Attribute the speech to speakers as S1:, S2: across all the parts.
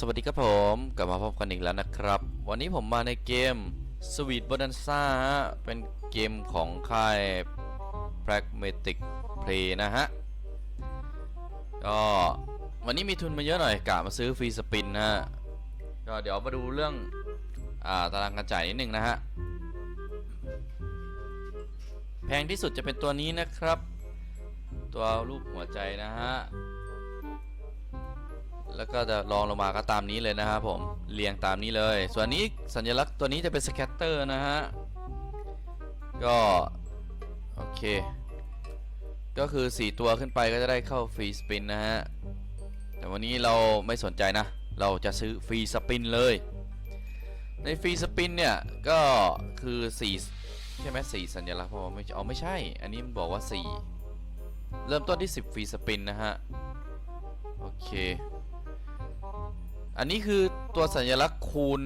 S1: สวัสดีครับผมกลับมาพบกันอีกแล้วนะครับ วันนี้ผมมาในเกม Sweet Bonanza ฮะเป็นเกมของค่าย Pragmatic Play นะฮะก็วันนี้มีทุนมาเยอะหน่อยกะมาซื้อฟรีสปินนะฮะก็เดี๋ยวมาดูเรื่องอ่าตารางการจ่ายนิดนึงนะฮะแพงที่สุดจะเป็นตัวนี้นะครับ ตัวรูปหัวใจนะฮะ แล้วก็จะลองลงมาก็ตามนี้เลยนะครับผมเรียงตามนี้เลย ส่วนนี้สัญลักษณ์ตัวนี้จะเป็นสแคตเตอร์นะฮะก็โอเค ก็คือ 4 ตัวขึ้นไปก็จะได้เข้าฟรีสปินนะฮะ แต่วันนี้เราไม่สนใจนะ เราจะซื้อฟรีสปินเลย ในฟรีสปินเนี่ย ก็คือ 4 ใช่ไหมสี่สัญลักษณ์เพราะว่าไม่เอาไม่ใช่ อันนี้มันบอกว่า 4 เริ่มต้นที่ 10 ฟรีสปินนะฮะ โอเค อันนี้คือตัวสัญลักษณ์คูณ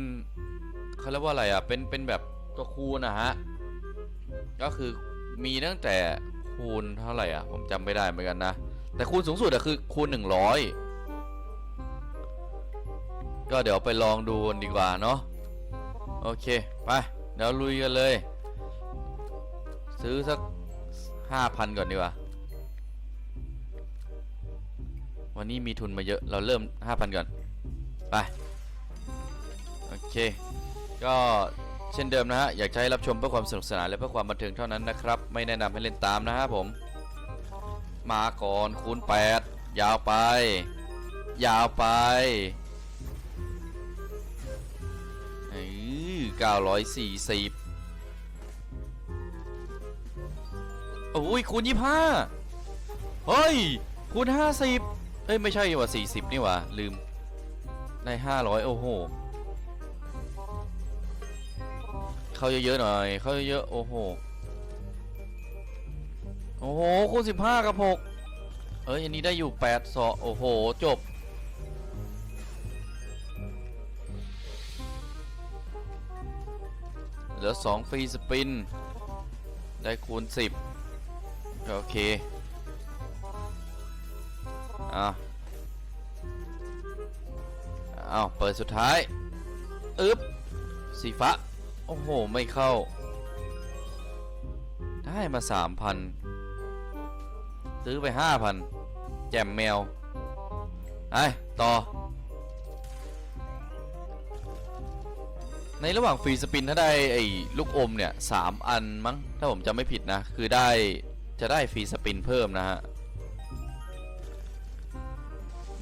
S1: เขาเรียกว่าอะไรอะ เป็น เป็นแบบตัวคูณนะฮะ ก็คือมีตั้งแต่คูณเท่าไหร่อะ ผมจำไม่ได้เหมือนกันนะ แต่คูณสูงสุดอะคือคูณ 100 ก็เดี๋ยวไปลองดูกันดีกว่าเนาะ โอเค ไป เดี๋ยวลุยกันเลย ซื้อสัก 5,000 ก่อนดีกว่า วันนี้มีทุนมาเยอะ เราเริ่ม 5,000 ก่อน ไป โอเค ก็เช่นเดิมนะฮะ อยากให้รับชมเพื่อความสนุกสนานและเพื่อความบันเทิงเท่านั้นนะครับ ไม่แนะนำให้เล่นตามนะฮะผม มาก่อนคูณ 8 ยาวไป ยาวไปเอ้ย940โอ้ยคูณ25เฮ้ยคูณ50เอ้ย ไม่ใช่ว่ะ40นี่ว่ะลืม ได้ห้าร้อยโอ้โห เข้าเยอะๆหน่อย เข้าเยอะๆโอ้โห โอ้โหคูณสิบห้ากับหกเอ้ยอันนี้ได้อยู่แปดสอโอ้โห จบ เหลือสองฟรีสปิน ได้คูณสิบโอเค อะ อ้าวเปิดสุดท้ายอึ๊บสีฟ้าโอ้โห ไม่เข้า ได้มาสามพันซื้อไปห้าพันแจมแมวไอ้ต่อ ในระหว่างฟรีสปินถ้าได้ไอ้ลูกอมเนี่ยสามอันมั้ง ถ้าผมจำไม่ผิดนะ คือได้จะได้ฟรีสปินเพิ่มนะฮะ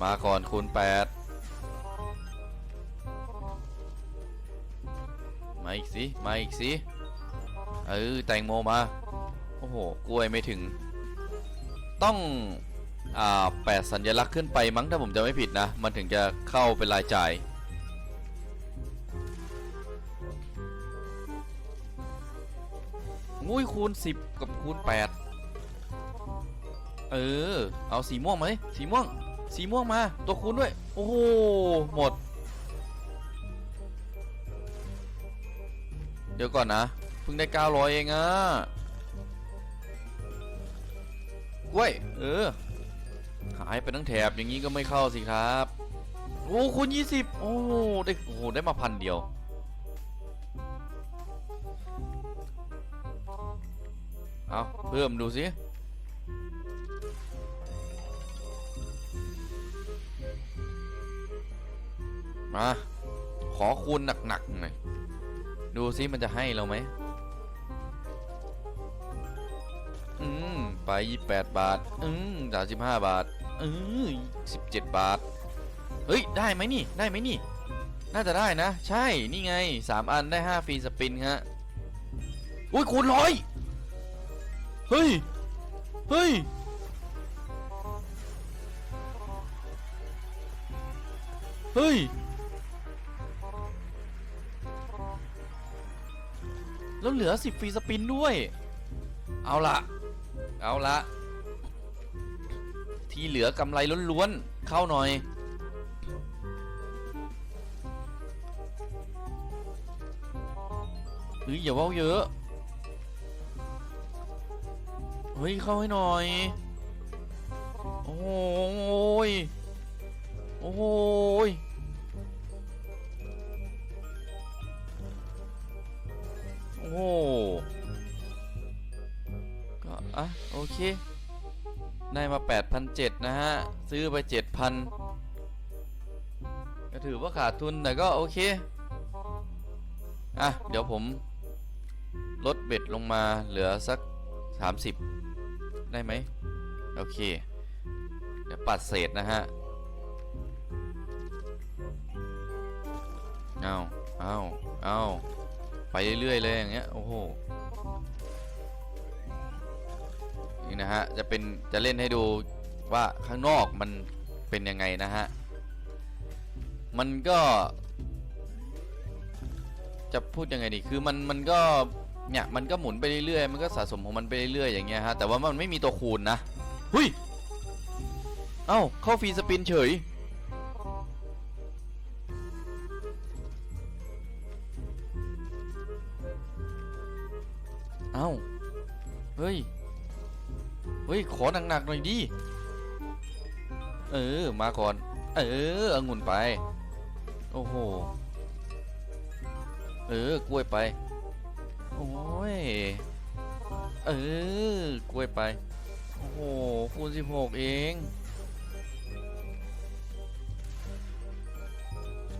S1: มาก่อนคูณแปด มาอีกสิมาอีกสิเออแตงโมมาโอ้โหกล้วยไม่ถึง ต้องอ่าแปดสัญลักษณ์ขึ้นไปมั้งถ้าผมจะไม่ผิดนะ มันถึงจะเข้าเป็นรายจ่ายอุ้ยคูณ 10 กับคูณ 8 เออ เอาสีม่วงไหมสีม่วง สีม่วงมา ตัวคูณด้วย โอ้โห หมด เดี๋ยวก่อนนะ เพิ่งได้ 900 เองอะกล้วย เออ หายไปทั้งแถบอย่างนี้ก็ไม่เข้าสิครับ โอ้คูณ20 โอ้ได้โอ้โหได้มาพันเดียว เอาเพิ่มดูสิมาขอคูณหนักๆหน่อย ดูซิมันจะให้เราไหมอืมไป 28 บาท อืม35บาท อืม17บาท เฮ้ย ได้ไหมนี่ ได้ไหมนี่ น่าจะได้นะ ใช่ นี่ไง3อันได้5ฟรีสปินฮะ อุ้ยคูณร้อยเฮ้ย เฮ้ย เฮ้ย แล้วเหลือ 10ฟรีสปินด้วย เอาละเอาละที่เหลือกำไรล้วนๆ เข้าหน่อย เฮ้ย อย่าเว้าเยอะ เฮ้ย เข้าให้หน่อย โอ้ เคได้มา 8,700 นะฮะ ซื้อไป 7,000 ก็ถือว่าขาดทุน แต่ก็โอเค อะ เดี๋ยวผม ลดเบ็ดลงมาเหลือสัก 30 ได้ไหม โอเค เดี๋ยวปัดเศษนะฮะ เอาเอาเอาไปเรื่อยๆเลยอย่างเงี้ย โอ้โห นะฮะ จะเป็นจะเล่นให้ดูว่าข้างนอกมันเป็นยังไงนะฮะ มันก็จะพูดยังไงดี คือมันมันก็เนี่ยมันก็หมุนไปเรื่อยๆ มันก็สะสมของมันไปเรื่อยๆอย่างเงี้ยฮะ แต่ว่ามันไม่มีตัวคูณนะ หุยเอ้าเข้าฟรีสปินเฉย เอ้า เฮ้ย เฮ้ยขอหนักๆหน่อยดิเออมาก่อน เออองุ่นไป โอ้โห เออกล้วยไป โอ้ย เออกล้วยไป โอ้โหคูณ16เอง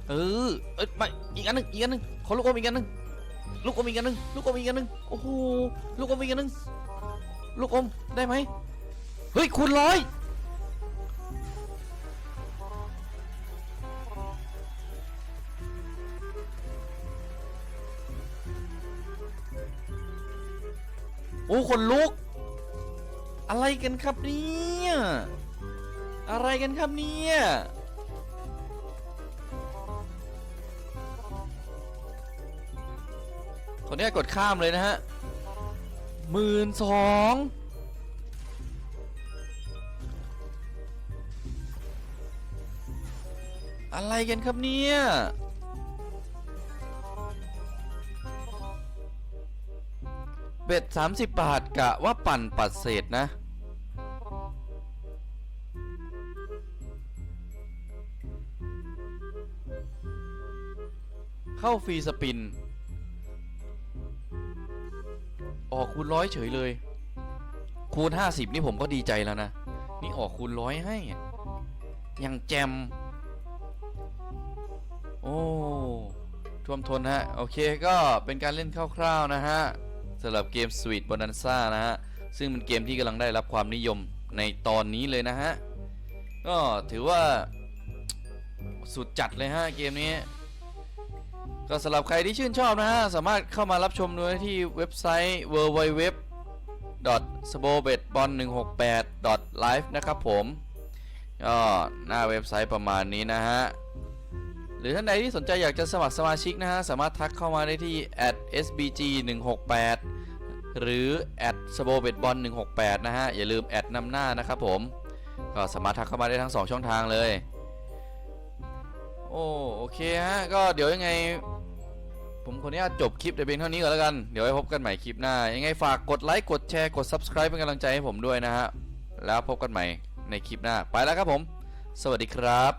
S1: เออ เอ้ยไม่อีกอันหนึงอีกอันหนึงขอลูกอมอีกอันหนึงลูกอมอีกอันหนึงลูกอมอีกอันหนึงโอ้โห ลูกอมอีกอันหนึง ลูกอมได้ไหมเฮ้ยคูณร้อยโอ้คนลุก อะไรกันครับเนี่ยอะไรกันครับเนี่ยคนนี้กดข้ามเลยนะฮะ หมื่นสองอะไรกันครับเนี่ยเบ็ด30 บาทกะว่าปั่นปัดเศษนะ เข้าฟรีสปิน ออกคูณร้อยเฉยเลย คูณ 50 นี่ผมก็ดีใจแล้วนะ นี่ออกคูณร้อยให้อะยังแจม โอ้ท่วมทนฮะ โอเคก็เป็นการเล่นคร่าวๆนะฮะสำหรับเกม Sweet Bonanza นะฮะ ซึ่งเป็นเกมที่กำลังได้รับความนิยมในตอนนี้เลยนะฮะ ก็ถือว่าสุดจัดเลยฮะเกมนี้ ก็สำหรับใครที่ชื่นชอบนะฮะ สามารถเข้ามารับชมดูได้ที่เว็บไซต์ www s b o b e t b o l 1 6 8 live นะครับผมก็หน้าเว็บไซต์ประมาณนี้นะฮะ หรือท่านใดที่สนใจอยากจะสมัครสมาชิกนะฮะ สามารถทักเข้ามาได้ที่ @sbg 1 6 8หรือ s b o b e t b o l 1 6 8นะฮะ อย่าลืมแอดนำหน้านะครับผม ก็สามารถทักเข้ามาได้ทั้ง 2 ช่องทางเลย โอ้โอเคฮะ ก็เดี๋ยวยังไง ผมคนนี้จบคลิปแต่เพียงเท่านี้ก่อนแล้วกัน เดี๋ยวไว้พบกันใหม่คลิปหน้า ยังไงฝากกดไลค์กดแชร์กด Subscribe เป็นกำลังใจให้ผมด้วยนะฮะ แล้วพบกันใหม่ในคลิปหน้า ไปแล้วครับผม สวัสดีครับ